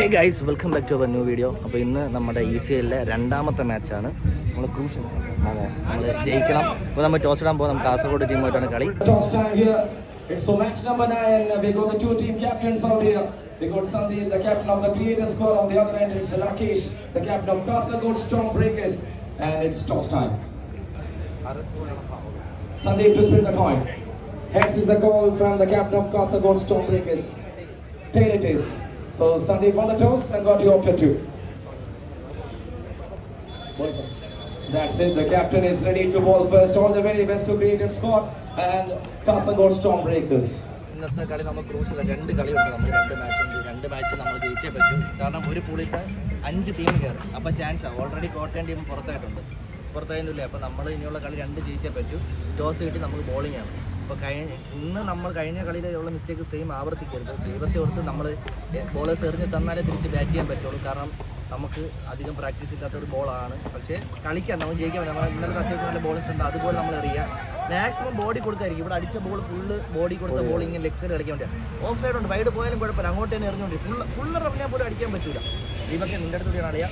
Hey guys welcome back to our new video അപ്പോൾ ഇന്ന് നമ്മുടെ ഇ സി എല്ലിലെ രണ്ടാമത്തെ മാച്ചാണ് നമ്മൾ ക്രൂഷ്യൽ അതെ നമ്മൾ ജയിക്കണം അപ്പോൾ നമ്മൾ ടോസ് ഇടാൻ പോകും നമുക്ക് കാസർഗോഡ് ടീമായിട്ടാണ് കളി. It's for match number nine. We got the two team captains out here. We got Sandeep, the captain of the Creators Squad. On the other end, it's Rakesh, the captain of Kasargod Stormbreakers. And it's toss time. Sandeep to spin the coin. Heads is the call from the captain of Kasargod Stormbreakers. Tail it is. So Sandeep won the toss and got you opted to. Ball first. That's it. The captain is ready to ball first. All the very best to Creator Squad. And Kasangod Stormbreakers. ഇന്നത്തെ കളി നമ്മൾ crucial രണ്ട് കളിയുണ്ട് നമ്മൾ രണ്ട് match ഉണ്ട്. രണ്ട് match നമ്മൾ ജയിച്ചേ പറ്റൂ. കാരണം ഒരു പുള്ളിക്ക് അഞ്ച് ടീം കയറും അപ്പോൾ ചാൻസാണ് ഓൾറെഡി കോട്ടയം ടീം പുറത്തായിട്ടുണ്ട്. പുറത്തായിട്ടില്ലേ? അപ്പോൾ നമ്മൾ ഇനിയുള്ള കളി രണ്ട് ജയിച്ചേ പറ്റൂ. ടോസ് കിട്ടി നമുക്ക് ബോളിംഗ് ആണ്. അപ്പോൾ കഴിഞ്ഞ ഇന്ന് നമ്മൾ കഴിഞ്ഞ കളിയിലുള്ള മിസ്റ്റേക്ക് സെയിം ആവർത്തിക്കരുത്. ദൈവത്തെ ഓർത്ത് നമ്മൾ ബോളേഴ്സ് എറിഞ്ഞ് തന്നാലേ തിരിച്ച് ബാറ്റ് ചെയ്യാൻ പറ്റുള്ളൂ. കാരണം നമുക്ക് അധികം പ്രാക്ടീസ് ഇല്ലാത്ത ഒരു ബോളാണ് പക്ഷേ കളിക്കാൻ നമുക്ക് ജയിക്കാൻ പറ്റും നമ്മൾ ഇന്നലെ അത്യാവശ്യം നല്ല ബോളിങ്സ് ഉണ്ട്. അതുപോലെ നമ്മൾ എറിയുക മാക്സിമം ബോഡി കൊടുക്കായിരിക്കും. ഇവിടെ അടിച്ച ബോൾ ഫുള്ള് ബോഡി കൊടുത്ത ബോൾ ഇങ്ങനെ ലെഗ് സൈഡ് കളിക്കാൻ വേണ്ടിയാണ് ഓഫ് സൈഡ് ഉണ്ട്. വൈഡ് പോയാലും കുഴപ്പമില്ല. അങ്ങോട്ട് തന്നെ എറിഞ്ഞുകൊണ്ട് ഫുൾ ഫുള്ള് എറിഞ്ഞാൽ പോലും അടിക്കാൻ പറ്റില്ല ദീപക്കെ നിന്റെ അടുത്ത് കൂടിയാണ് അറിയാം.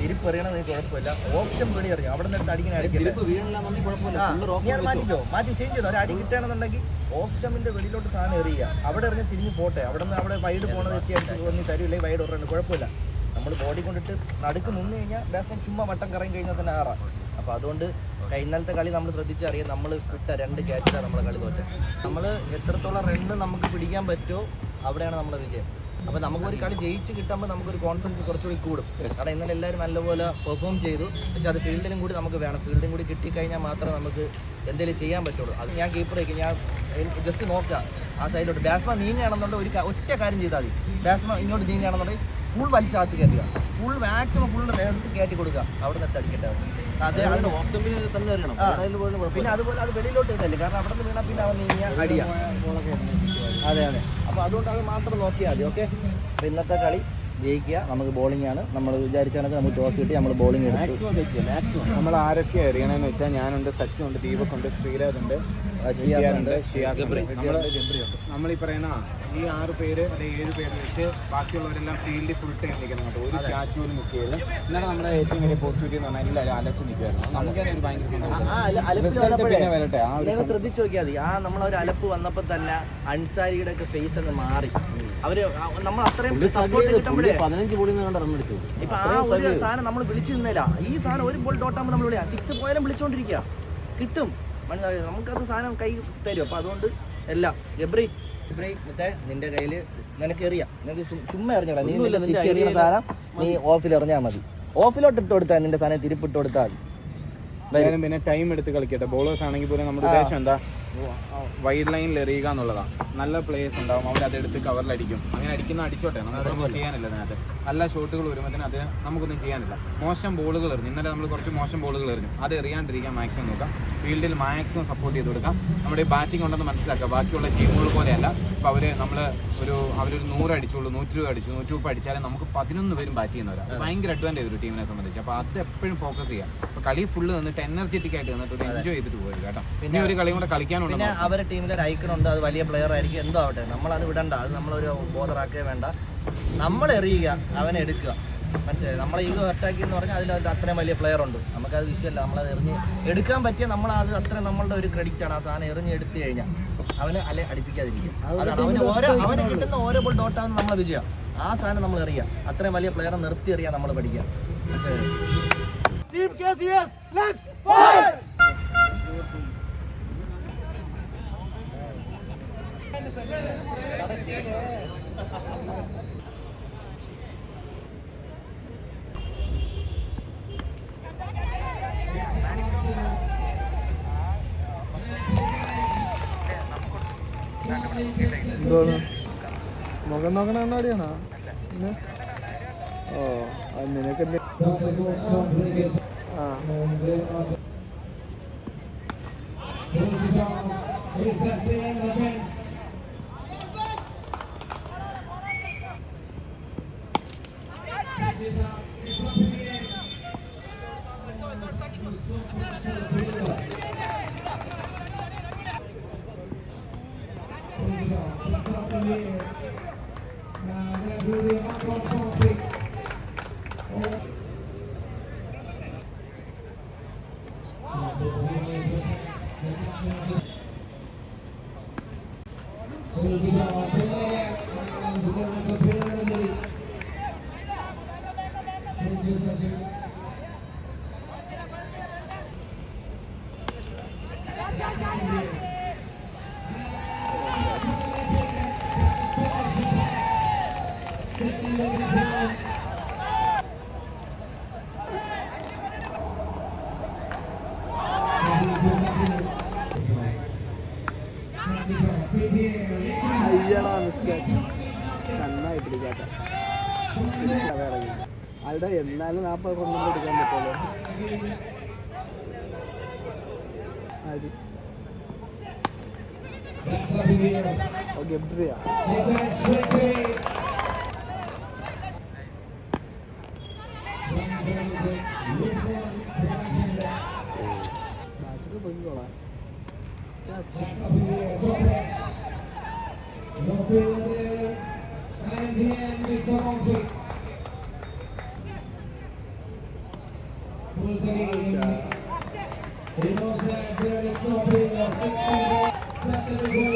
തിരിപ്പ് എറിയണത് കുഴപ്പമില്ല ഓഫ് വീട് പേടി അറിയാം. അവിടെ നിന്ന് അടിക്കുന്ന അടിക്കില്ല അത് മാറ്റിക്കോ. മാറ്റി ചേഞ്ച് ചെയ്തോ. ഒരു അടി കിട്ടുകയാണെന്നുണ്ടെങ്കിൽ ഓഫ് വെളിയിലോട്ട് സാധനം എറിയുക. അവിടെ എറിഞ്ഞ് തിരിഞ്ഞ് പോട്ടെ. അവിടെ നിന്ന് അവിടെ വൈഡ് പോണത് എത്തി അടിച്ച് തോന്നി തരില്ലേ വൈഡ് ഉറണ്ട് കുഴപ്പമില്ല. നമ്മൾ ബോഡി കൊണ്ടിട്ട് നടുക്ക് നിന്ന് കഴിഞ്ഞാൽ ബാറ്റ്സ്മാൻ ചുമ്മാ വട്ടം കറങ്ങി കഴിഞ്ഞാൽ തന്നെ ആറാം. അപ്പോൾ അതുകൊണ്ട് കഴിഞ്ഞാലത്തെ കളി നമ്മൾ ശ്രദ്ധിച്ചറിയാം. നമ്മൾ വിട്ട രണ്ട് ക്യാച്ചിലാണ് നമ്മളെ കളി തോറ്റ നമ്മൾ എത്രത്തോളം റണ്ണ് നമുക്ക് പിടിക്കാൻ പറ്റുമോ അവിടെയാണ് നമ്മുടെ വിജയം. അപ്പോൾ നമുക്കൊരു കളി ജയിച്ച് കിട്ടുമ്പോൾ നമുക്കൊരു കോൺഫിഡൻസ് കുറച്ചുകൂടി കൂടും. കാരണം ഇന്നലെ എല്ലാവരും നല്ലപോലെ പെർഫോം ചെയ്തു. പക്ഷെ അത് ഫീൽഡിലും കൂടി നമുക്ക് വേണം. ഫീൽഡിലും കൂടി കിട്ടിക്കഴിഞ്ഞാൽ മാത്രമേ നമുക്ക് എന്തെങ്കിലും ചെയ്യാൻ പറ്റുള്ളൂ. അത് ഞാൻ കീപ്പറേക്ക് ഞാൻ ജസ്റ്റ് നോക്കുക ആ സൈഡിലോട്ട് ബാറ്റ്സ്മാൻ നീങ്ങുകയാണെന്നുണ്ടെങ്കിൽ ഒരു ഒറ്റ കാര്യം ചെയ്താൽ മതി. ബാറ്റ്സ്മാൻ ഇങ്ങോട്ട് നീങ്ങുകയാണെന്നുണ്ടെങ്കിൽ ഫുൾ വലിച്ചാത്ത് കയറ്റുക. ഫുൾ മാക്സിമം ഫുൾ എടുത്ത് കയറ്റി കൊടുക്കുക. അവിടെ നിന്ന് എടുത്ത് ആ. പിന്നെ അതുപോലെ അത് വെളിയിലോട്ട് ഇടല്ലേ? കാരണം അവിടെ നിന്ന് വീണാൽ പിന്നെ അവൻ നീങ്ങിയ അടിയാ. അതെ അതെ. അപ്പോൾ അതുകൊണ്ട് അത് മാത്രം നോക്കിയാൽ മതി ഓക്കെ അപ്പോൾ ഇന്നത്തെ കളി ജയിക്കുക. നമുക്ക് ബോളിംഗ് ആണ്. നമ്മൾ വിചാരിച്ചാണെങ്കിൽ നമുക്ക് ടോസ് കിട്ടി. നമ്മൾ ബോളിംഗ് എടുത്തു. നമ്മൾ ആരൊക്കെ അറിയണമെന്ന് വെച്ചാൽ ഞാനുണ്ട് സച്ചിൻ ഉണ്ട് ദീപക് ഉണ്ട് ശ്രീരാജ് ഉണ്ട് ഉണ്ട്. നമ്മൾ ഈ പറയുന്ന ഈ ആറ് പേര് അല്ലെങ്കിൽ ഏഴ് പേര് വെച്ച് ബാക്കിയുള്ളവരെല്ലാം ഫീൽഡിൽ ഫുൾ ടൈം നിൽക്കണം കേട്ടോ. ഒരു ക്യാച്ച് പോലും മിസ് ചെയ്യില്ല എന്നാണ് നമ്മുടെ ഏറ്റവും വലിയ പോസിറ്റിവിറ്റി എന്ന് പറഞ്ഞാൽ എല്ലാവരും അലച്ച് നിൽക്കുമായിരുന്നു നമുക്ക് ഒരു ഭയങ്കര സന്തോഷം. ആ അല- അലപ്പ് Result വന്നപ്പോഴേ പിന്നെ വരട്ടെ ആ ഒരു നിങ്ങൾ ശ്രദ്ധിച്ചു നോക്കിയാൽ മതി. ആ നമ്മളൊരു അലപ്പ് വന്നപ്പോൾ തന്നെ അൻസാരിയുടെ ഒക്കെ ഫേസ് അങ്ങ് മാറി. അവർ നമ്മൾ അത്രയും സപ്പോർട്ട് കിട്ടുമ്പോഴേ പതിനഞ്ച് ബോളിൽ നിന്ന് ഇപ്പൊ ആ ഒരു സാധനം നമ്മൾ വിളിച്ചു നിന്നില്ല ഈ സാധനം ഒരു ബോൾ ഡോട്ടാകുമ്പോൾ നമ്മൾ വിളിക്കാം സിക്സ് പോയാലും വിളിച്ചോണ്ടിരിക്കുക കിട്ടും. മനസ്സിലായോ? നമുക്കത് സാധനം കൈ തരും. അപ്പൊ അതുകൊണ്ട് എല്ലാം എബ്രി എബ്രി മറ്റേ നിന്റെ കയ്യിൽ നിനക്ക് എറിയാം നിനക്ക് ചുമ്മാ എറിഞ്ഞടാ. നീ നിന്റെ സ്റ്റിച്ച് എറിയുന്ന സാധനം നീ ഓഫിൽ എറിഞ്ഞാൽ മതി. ഓഫിലോട്ട് ഇട്ട് കൊടുത്താൽ നിന്റെ സാധനം തിരിപ്പിട്ട് കൊടുത്താൽ മതി. പിന്നെ ടൈം എടുത്ത് കളിക്കട്ടെ. ബോളേഴ്സ് ആണെങ്കിൽ പോലും നമ്മുടെ ഉദ്ദേശം എന്താ? വൈഡ് ലൈനിൽ എറിയുക എന്നുള്ളതാണ്. നല്ല പ്ലേസ് ഉണ്ടാവും. അവർ അതെടുത്ത് കവറിലടിക്കും അങ്ങനെ അടിക്കുന്ന അടിച്ചോട്ടെ. നമുക്കൊന്നും ചെയ്യാനില്ല അതിനകത്ത്. നല്ല ഷോട്ടുകൾ വരുമ്പോൾ അത് നമുക്കൊന്നും ചെയ്യാനില്ല. മോശം ബോളുകൾ എറിഞ്ഞു. ഇന്നലെ നമ്മൾ കുറച്ച് മോശം ബോളുകൾ എറിഞ്ഞു. അത് എറിയാണ്ടിരിക്കാൻ മാക്സിമം നോക്കാം. ഫീൽഡിൽ മാക്സിമം സപ്പോർട്ട് ചെയ്ത് കൊടുക്കാം. നമ്മുടെ ബാറ്റിംഗ് ഉണ്ടെന്ന് മനസ്സിലാക്കുക. ബാക്കിയുള്ള ടീമുകൾ പോലെയല്ല. അപ്പോൾ അവർ നമ്മൾ ഒരു അവരൊരു നൂറ് അടിച്ചുള്ളൂ നൂറ്റി രൂപ അടിച്ചു നൂറ്റി രൂപ അടിച്ചാലും നമുക്ക് പതിനൊന്ന് പേരും ബാറ്റ് ചെയ്യുന്നവരാണ് അത് ഭയങ്കര അഡ്വാന്റേജ് ഒരു ടീമിനെ സംബന്ധിച്ച്. അപ്പോൾ അത് എപ്പോഴും ഫോക്കസ് ചെയ്യാം. അപ്പോൾ കളി ഫുള്ള് നിന്നിട്ട് എനർജറ്റിക് ആയിട്ട് നിന്നിട്ട് ഒരു എൻജോയ് ചെയ്തിട്ട് പോകരുത് കേട്ടോ. പിന്നെ ഒരു കളിയും കൂടെ കളിക്കാനുണ്ട് പിന്നെ അവരുടെ ടീമിൽ ഒരു ഐക്കൺ ഉണ്ട് അത് വലിയ പ്ലെയർ ആയിരിക്കും. എന്തോ ആവട്ടെ നമ്മൾ അത് വിടണ്ട അത് നമ്മളൊരു ബോധറാക്കേ വേണ്ട. നമ്മൾ എറിയുക അവനെ എടുക്കുക. മനസ്സിലായി? നമ്മളെ ഈഗോ അറ്റാക്കി എന്ന് പറഞ്ഞാൽ അതിൽ അത് അത്രയും വലിയ പ്ലെയർ ഉണ്ട്. നമുക്കത് വിഷയമല്ല നമ്മളത് എറിഞ്ഞ് എടുക്കാൻ പറ്റിയ നമ്മൾ അത് അത്രയും നമ്മളുടെ ഒരു ക്രെഡിറ്റ് ആണ് ആ സാധനം എറിഞ്ഞ് എടുത്തു കഴിഞ്ഞാൽ അവന് അല്ലെ അടിപ്പിക്കാതിരിക്കും അതാണ് അവന് ഓരോ അവന് കിട്ടുന്ന ഓരോ ബോൾ ഡോട്ടാണ് നമ്മളെ വിജയം. ആ സാധനം നമ്മൾ എറിയുക അത്രയും വലിയ പ്ലെയറെ നിർത്തി എറിയാൻ നമ്മൾ പഠിക്കുക. മനസ്സിലായി? മുഖം നോക്കണ കണ്ണാടിയാണോ? ഓ അത് നിനക്ക് എന്തെങ്കിലും Thank you. അവിടെ എന്നാലും നാൽപ്പത് കൊണ്ടൊന്നും എടുക്കാൻ പറ്റുമല്ലോ. അത് ഓ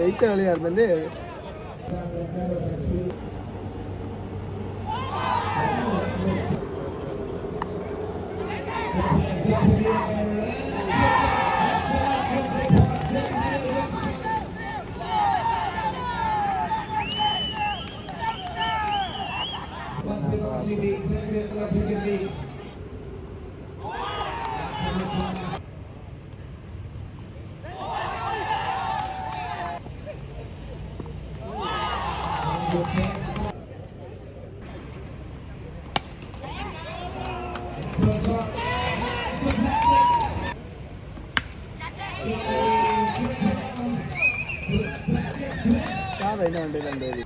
ജയിച്ച കളിയായിരുന്നല്ലേ ഞാൻ തന്നെ ഉണ്ട് രണ്ടുപേര്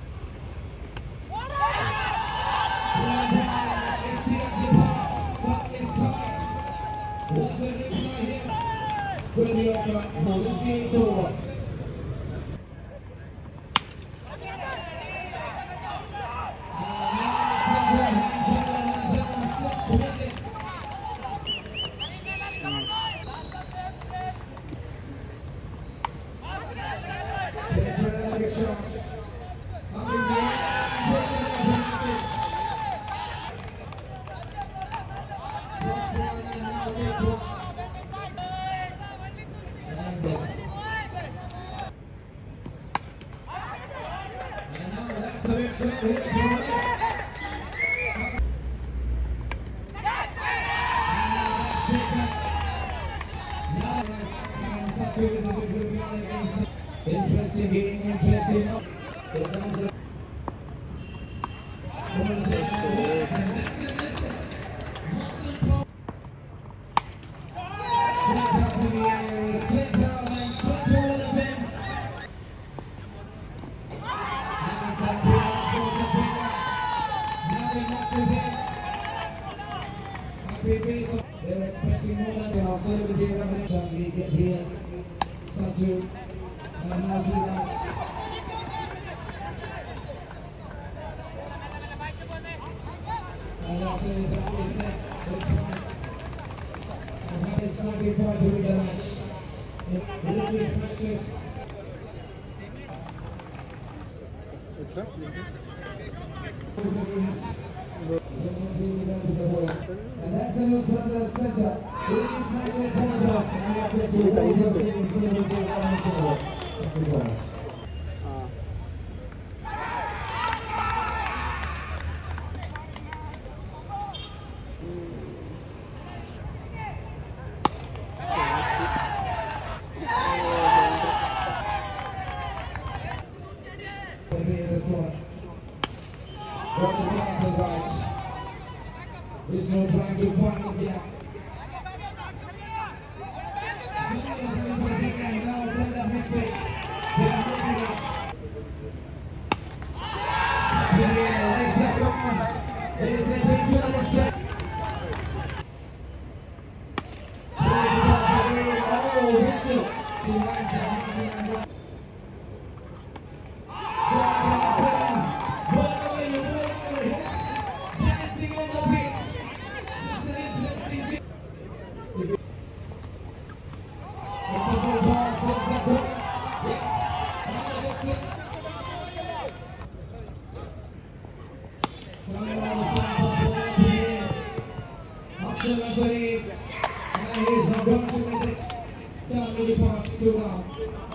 Interesting game, Thank you. it's not before to the match. Religious matches. And that's the news from the center. Ladies matches centers. And we have to do the Age of Doctor Magic, parts Parks, Durham.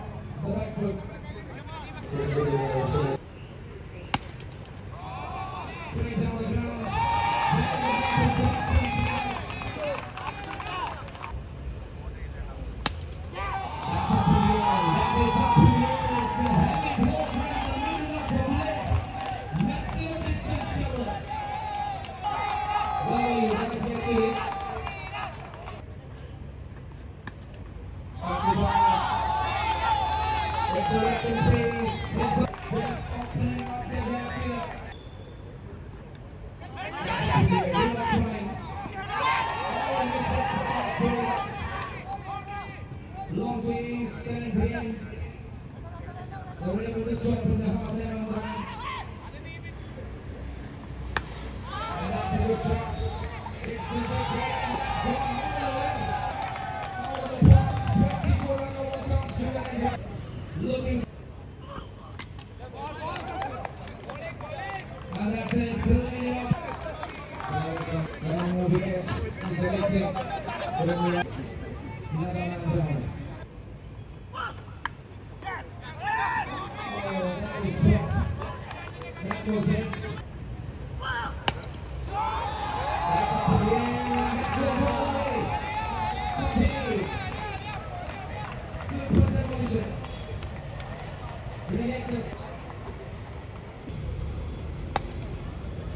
ストライク。Long Beach, San Pete. We're able to show from the house Thank you.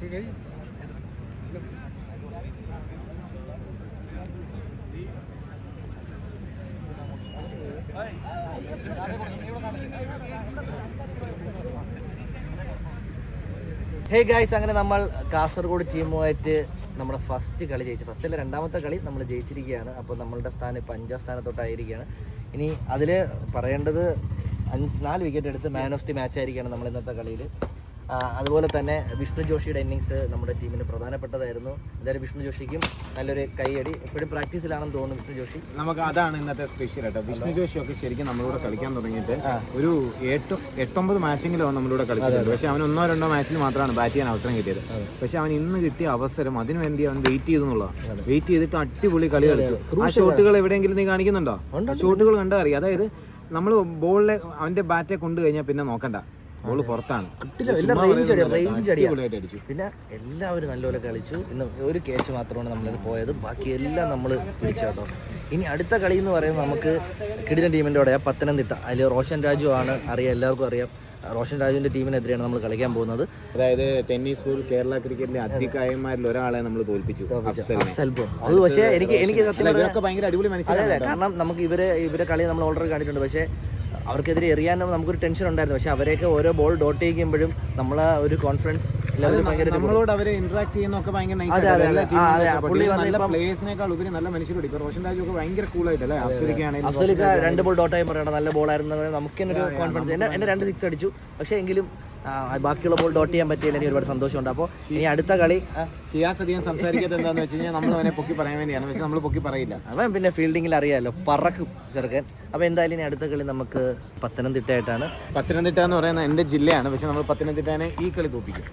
ठीक है जी hey guys അങ്ങനെ നമ്മൾ കാസർഗോഡ് ടീമുമായിട്ട് നമ്മുടെ first കളി ജയിച്ചു. First അല്ല രണ്ടാമത്തെ കളി നമ്മൾ ജയിച്ചിരിക്കുകയാണ്. അപ്പോൾ നമ്മളുടെ സ്ഥാനം ഇപ്പോൾ അഞ്ചാം സ്ഥാനത്തോട്ടായിരിക്കുകയാണ്. ഇനി അതിൽ പറയേണ്ടത് അഞ്ച് നാല് വിക്കറ്റ് എടുത്ത് മാൻ ഓഫ് ദി മാച്ച് ആയിരിക്കുകയാണ് നമ്മൾ ഇന്നത്തെ കളിയിൽ അതുപോലെ തന്നെ വിഷ്ണു ജോഷിയുടെ ഇന്നിങ്സ് നമ്മുടെ ടീമിന് പ്രധാനപ്പെട്ടതായിരുന്നു. എന്തായാലും വിഷ്ണു ജോഷിക്കും നല്ലൊരു കൈയടി എപ്പോഴും പ്രാക്ടീസിലാണെന്ന് തോന്നുന്നു വിഷ്ണു ജോഷി. നമുക്ക് അതാണ് ഇന്നത്തെ സ്പെഷ്യൽ കേട്ടോ വിഷ്ണു ജോഷിയൊക്കെ ശരിക്കും നമ്മളോട് കളിക്കാൻ തുടങ്ങിയിട്ട് ഒരു എട്ട് എട്ടൊമ്പത് മാച്ചെങ്കിലും നമ്മളോട് കളിച്ചിട്ടുണ്ട്. പക്ഷെ അവൻ ഒന്നോ രണ്ടോ മാച്ചിൽ മാത്രമാണ് ബാറ്റ് ചെയ്യാൻ അവസരം കിട്ടിയത്. പക്ഷെ അവൻ ഇന്ന് കിട്ടിയ അവസരം അതിനു വേണ്ടി അവൻ വെയിറ്റ് ചെയ്തു എന്നുള്ളതാണ്. വെയിറ്റ് ചെയ്തിട്ട് അടിപൊളി കളി കളിച്ചു. ആ ഷോട്ടുകൾ എവിടെയെങ്കിലും നീ കാണിക്കുന്നുണ്ടോ? ഷോട്ടുകൾ കണ്ടാ അറിയാം അതായത് നമ്മൾ ബോളിലെ അവന്റെ ബാറ്റെ കൊണ്ടു കഴിഞ്ഞാൽ പിന്നെ നോക്കണ്ട. ബോൾ പുറത്താണ്. എല്ലാം റേഞ്ച് അടിയാ, അടിയാ. അടിച്ചു. പിന്നെ എല്ലാവരും നല്ലപോലെ കളിച്ചു. ഇന്ന് ഒരു ക്യാച്ച് മാത്രമാണ് നമ്മളത് പോയത്. ബാക്കി എല്ലാം നമ്മൾ പിടിച്ചു കേട്ടോ. ഇനി അടുത്ത കളി എന്ന് പറയുന്നത് നമുക്ക് കിടിലൻ ടീമിന്റെ കൂടെ പത്തനംതിട്ട. അതിൽ റോഷൻ രാജു ആണ്. അറിയാം എല്ലാവർക്കും അറിയാം. റോഷൻ രാജുവിന്റെ ടീമിനെതിരെയാണ് നമ്മൾ കളിക്കാൻ പോകുന്നത്. അതായത് ടെന്നീസ് സ്കൂൾ കേരള ക്രിക്കറ്റിലെ അധികായന്മാരിൽ ഒരാളെ നമ്മൾ തോൽപ്പിച്ചു. അത് പക്ഷേ എനിക്ക് എനിക്ക് സത്യം ഭയങ്കര അടിപൊളി മനസ്സിലായില്ല കാരണം നമുക്ക് ഇവരെ ഇവരെ കളി നമ്മൾ ഓൾറെഡി കണ്ടിട്ടുണ്ട്. പക്ഷേ അവർക്കെതിരെ എറിയാനും നമുക്കൊരു ടെൻഷൻ ഉണ്ടായിരുന്നു. പക്ഷെ അവരെയൊക്കെ ഓരോ ബോൾ ഡോട്ട് ചെയ്യുമ്പോഴും നമ്മളെ ഒരു കോൺഫിഡൻസ് നമ്മളോട് അവരെ ഇന്ററാക്ട് ചെയ്യുന്നൊക്കെ ഭയങ്കര പ്ലേയേഴ്സിനേക്കാൾ ഉപരി നല്ല മനുഷ്യരോട് ഇപ്പൊ റോഷൻ രാജു ഒക്കെ ഭയങ്കര കൂളായിട്ടല്ലേ അഫ്സലിക്ക രണ്ട് ബോൾ ഡോട്ടായി പറയണം. നല്ല ബോൾ ആയിരുന്നു നമുക്ക് തന്നെ ഒരു കോൺഫിഡൻസ് എന്നെ രണ്ട് സിക്സ് അടിച്ചു. പക്ഷേ എങ്കിലും ബാക്കിയുള്ള ബോൾ ഡോട്ട് ചെയ്യാൻ പറ്റിയില്ല. എനിക്ക് ഒരുപാട് സന്തോഷമുണ്ട്. അപ്പോൾ ഇനി അടുത്ത കളി ഷിയാസ് അധികം സംസാരിക്കാത്ത എന്താന്ന് വെച്ച് കഴിഞ്ഞാൽ നമ്മൾ അവനെ പൊക്കി പറയാൻ വേണ്ടിയാണ്. പക്ഷെ നമ്മൾ പൊക്കി പറയില്ല. അവൻ പിന്നെ ഫീൽഡിങ്ങിൽ അറിയാമല്ലോ പറക്കും ചെറുക്കൻ. അപ്പോൾ എന്തായാലും ഇനി അടുത്ത കളി നമുക്ക് പത്തനംതിട്ടയായിട്ടാണ്. പത്തനംതിട്ട എന്ന് പറയുന്നത് എന്റെ ജില്ലയാണ്. പക്ഷെ നമ്മൾ പത്തനംതിട്ടനെ ഈ കളി തോപ്പിക്കും